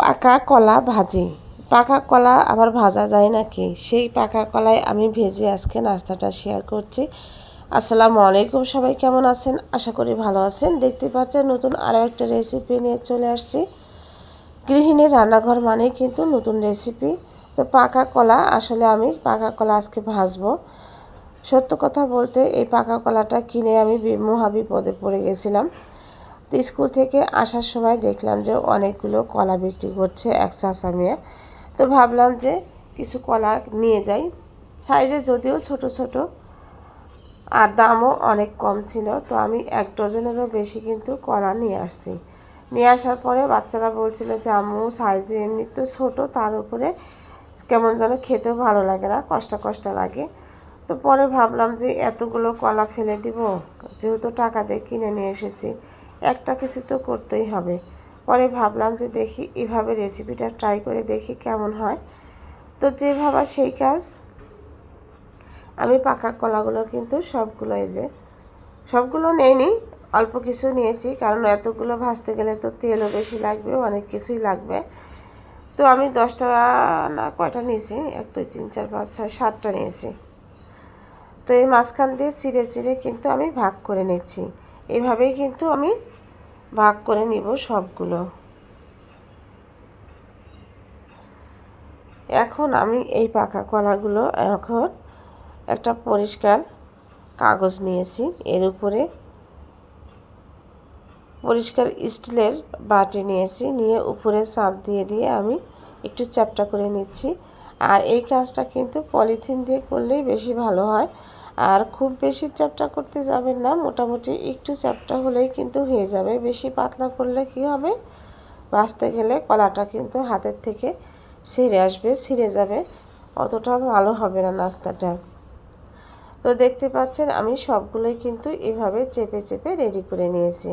পাকা কলা ভাজি। পাকা কলা আবার ভাজা যায় নাকি? সেই পাকা কলায় আমি ভেজে আজকে নাস্তাটা শেয়ার করছি। আসসালামু আলাইকুম, সবাই কেমন আছেন? আশা করি ভালো আছেন। দেখতে পাচ্ছেন নতুন আরও একটা রেসিপি নিয়ে চলে আসছি। গৃহিণীর রান্নাঘর মানেই কিন্তু নতুন রেসিপি তো পাকা কলা, আসলে আমি পাকা কলা আজকে ভাজবো। সত্য কথা বলতে এই পাকা কলাটা কিনে আমি মহা বিপদে পড়ে গেছিলাম। তো স্কুল থেকে আসার সময় দেখলাম যে অনেকগুলো কলা বিক্রি করছে এক চাষামিয়া তো ভাবলাম যে কিছু কলা নিয়ে যাই। সাইজে যদিও ছোট ছোট, আর দামও অনেক কম ছিল। তো আমি এক ডজনেরও বেশি কিন্তু কলা নিয়ে আসছি। নিয়ে আসার পরে বাচ্চারা বলছিল যে, আম্মু, সাইজে এমনি তো ছোটো, তার উপরে কেমন যেন খেতেও ভালো লাগে না, কষ্ট কষ্ট লাগে। তো পরে ভাবলাম যে, এতগুলো কলা ফেলে দিব, যেহেতু টাকা দিয়ে কিনে নিয়ে এসেছি। একটা কিছু তো করতেই হবে। পরে ভাবলাম যে দেখি এভাবে রেসিপিটা ট্রাই করে দেখি কেমন হয়। তো যে ভাবা সেই কাজ। আমি পাকা কলাগুলো কিন্তু সবগুলো এই যে, সবগুলো নেইনি, অল্প কিছু নিয়েছি, কারণ এতগুলো ভাজতে গেলে তো তেলও বেশি লাগবে, অনেক কিছুই লাগবে। তো আমি দশটা না কয়টা নিয়েছি? এক, দুই, তিন, চার, পাঁচ, ছয়, সাতটা নিয়েছি। তো এই মাঝখান দিয়ে চিড়ে চিড়ে কিন্তু আমি ভাগ করে নিচ্ছি। এভাবেই কিন্তু আমি ভাগ করে নিব সবগুলো। এখন আমি এই পাকা কলাগুলো এখন একটা পরিষ্কার কাগজ নিয়েছি। এর উপরে পরিষ্কার স্টিলের বাটি নিয়েছি। নিয়ে উপরে চাপ দিয়ে দিয়ে আমি একটু চ্যাপটা করে নিচ্ছি। আর এই কাজটা কিন্তু পলিথিন দিয়ে করলেই বেশি ভালো হয়। আর খুব বেশি চ্যাপটা করতে যাবেন না, মোটামুটি একটু চ্যাপটা হলেই কিন্তু হয়ে যাবে। বেশি পাতলা করলে কি হবে? বাঁচতে গেলে কলাটা কিন্তু হাতের থেকে ছিঁড়ে আসবে, ছিঁড়ে যাবে। অতটা ভালো হবে না নাস্তাটা। তো দেখতে পাচ্ছেন, আমি সবগুলোই কিন্তু এভাবে চেপে চেপে রেডি করে নিয়েছি।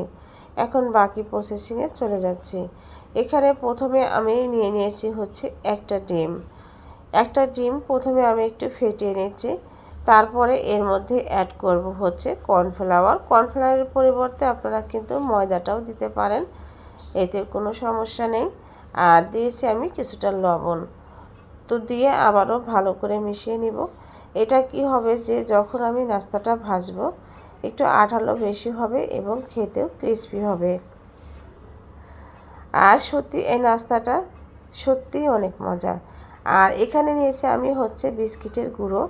এখন বাকি প্রসেসিংয়ে চলে যাচ্ছি। এখানে প্রথমে আমি নিয়ে নিয়েছি হচ্ছে একটা ডিম। একটা ডিম প্রথমে আমি একটু ফেটিয়ে নিচ্ছি। তারপরে এর মধ্যে অ্যাড করব হচ্ছে কর্নফ্লাওয়ার কর্নফ্লাওয়ারের পরিবর্তে আপনারা কিন্তু ময়দাটাও দিতে পারেন, এতে কোনো সমস্যা নেই। আর দিয়েছি আমি কিছুটা লবণ। তো দিয়ে আবারও ভালো করে মিশিয়ে নিব। এটা কি হবে যে যখন আমি নাস্তাটা ভাজবো, একটু আঠালো বেশি হবে এবং খেতেও ক্রিস্পি হবে। আর সত্যি, এই নাস্তাটা সত্যিই অনেক মজা। আর এখানে নিয়েছি আমি হচ্ছে বিস্কিটের গুঁড়ো।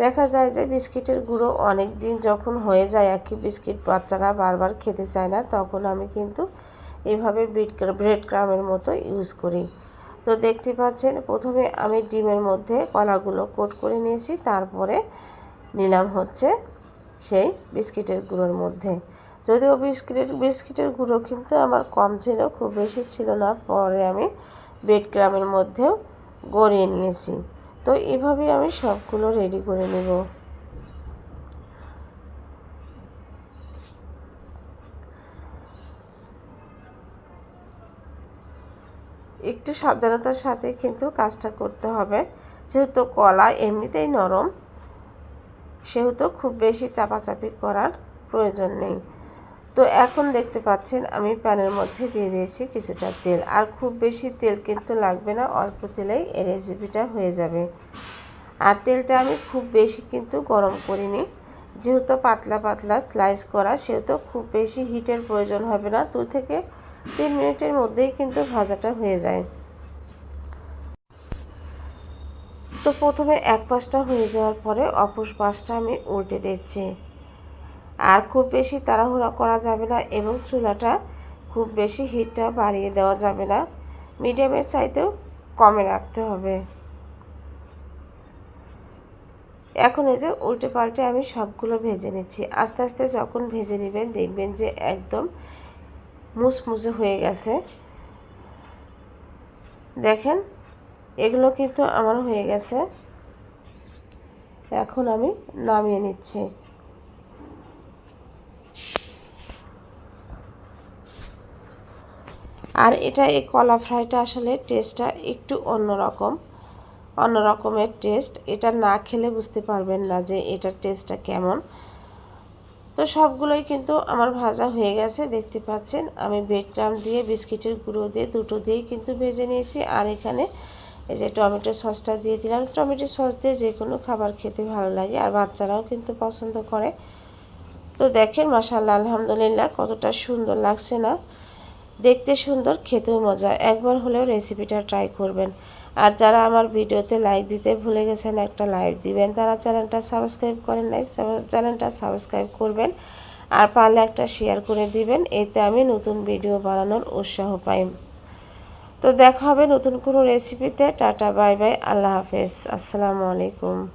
দেখা যায় যে বিস্কিটের গুঁড়ো অনেক দিন যখন হয়ে যায়, একই বিস্কিট বাচ্চারা বারবার খেতে চায় না, তখন আমি কিন্তু এভাবে বিট ব্রেড ক্রামের মতো ইউজ করি। তো দেখতে পাচ্ছেন, প্রথমে আমি ডিমের মধ্যে কলাগুলো কোট করে নিয়েছি, তারপরে নিলাম হচ্ছে সেই বিস্কিটের গুঁড়োর মধ্যে। যদিও বিস্কিটের বিস্কিটের গুঁড়ো কিন্তু আমার কম ছিল, খুব বেশি ছিল না, পরে আমি ব্রেড ক্রামের মধ্যেও গড়িয়ে নিয়েছি। তো এভাবে আমি সবগুলো রেডি করে নেব। একটু সাবধানতার সাথে কিন্তু কাজটা করতে হবে। যেহেতু কলা এমনিতেই নরম, সেহেতু খুব বেশি চাপাচাপি করার প্রয়োজন নেই। তো এখন দেখতে পাচ্ছেন আমি প্যানের মধ্যে দিয়ে দিয়েছি কিছুটা তেল। আর খুব বেশি তেল কিন্তু লাগবে না, অল্প তেলেই এই রেসিপিটা হয়ে যাবে। আর তেলটা আমি খুব বেশি কিন্তু গরম করিনি। যেহেতু পাতলা পাতলা স্লাইস করা, সেহেতু খুব বেশি হিটের প্রয়োজন হবে না। দু থেকে তিন মিনিটের মধ্যেই কিন্তু ভাজাটা হয়ে যায়। তো প্রথমে এক পাশটা হয়ে যাওয়ার পরে অপর পাশটা আমি উল্টে দিচ্ছি। আর খুব বেশি তাড়াহুড়া করা যাবে না এবং চুলাটা খুব বেশি হিটটা বাড়িয়ে দেওয়া যাবে না। মিডিয়ামের চাইতেও কমে রাখতে হবে। এখন এই যে উল্টে পাল্টে আমি সবগুলো ভেজে নিচ্ছি। আস্তে আস্তে যখন ভেজে নেবেন দেখবেন যে একদম মুসমুসে হয়ে গেছে। দেখেন, এগুলো কিন্তু আমার হয়ে গেছে। এখন আমি নামিয়ে নিচ্ছি। আর এটা এই কলা ফ্রাইটা আসলে টেস্টটা একটু অন্যরকম অন্য রকমের টেস্ট এটা না খেলে বুঝতে পারবেন না যে এটার টেস্টটা কেমন। তো সবগুলোই কিন্তু আমার ভাজা হয়ে গেছে, দেখতে পাচ্ছেন। আমি ব্রেড ক্রাম দিয়ে বিস্কিটের গুঁড়ো দিয়ে, দুটো দিয়েই কিন্তু ভেজে নিয়েছি। আর এখানে এই যে টমেটো সসটা দিয়ে দিলাম। টমেটো সস দিয়ে যে কোনো খাবার খেতে ভালো লাগে, আর বাচ্চারাও কিন্তু পছন্দ করে। তো দেখেন মাসাল্লাহ আলহামদুলিল্লাহ, কতটা সুন্দর লাগছে না? দেখতে সুন্দর, খেতেও মজা। একবার হলেও রেসিপিটা ট্রাই করবেন। আর যারা আমার ভিডিওতে লাইক দিতে ভুলে গেছেন, একটা লাইক দিবেন। তারা চ্যানেলটা সাবস্ক্রাইব করেন নাই চ্যানেলটা সাবস্ক্রাইব করবেন। আর পারলে একটা শেয়ার করে দিবেন। এতে আমি নতুন ভিডিও বানানোর উৎসাহ পাই। তো দেখা হবে নতুন কোনো রেসিপিতে টাটা বাই বাই আল্লাহ হাফেজ। আসসালামু আলাইকুম।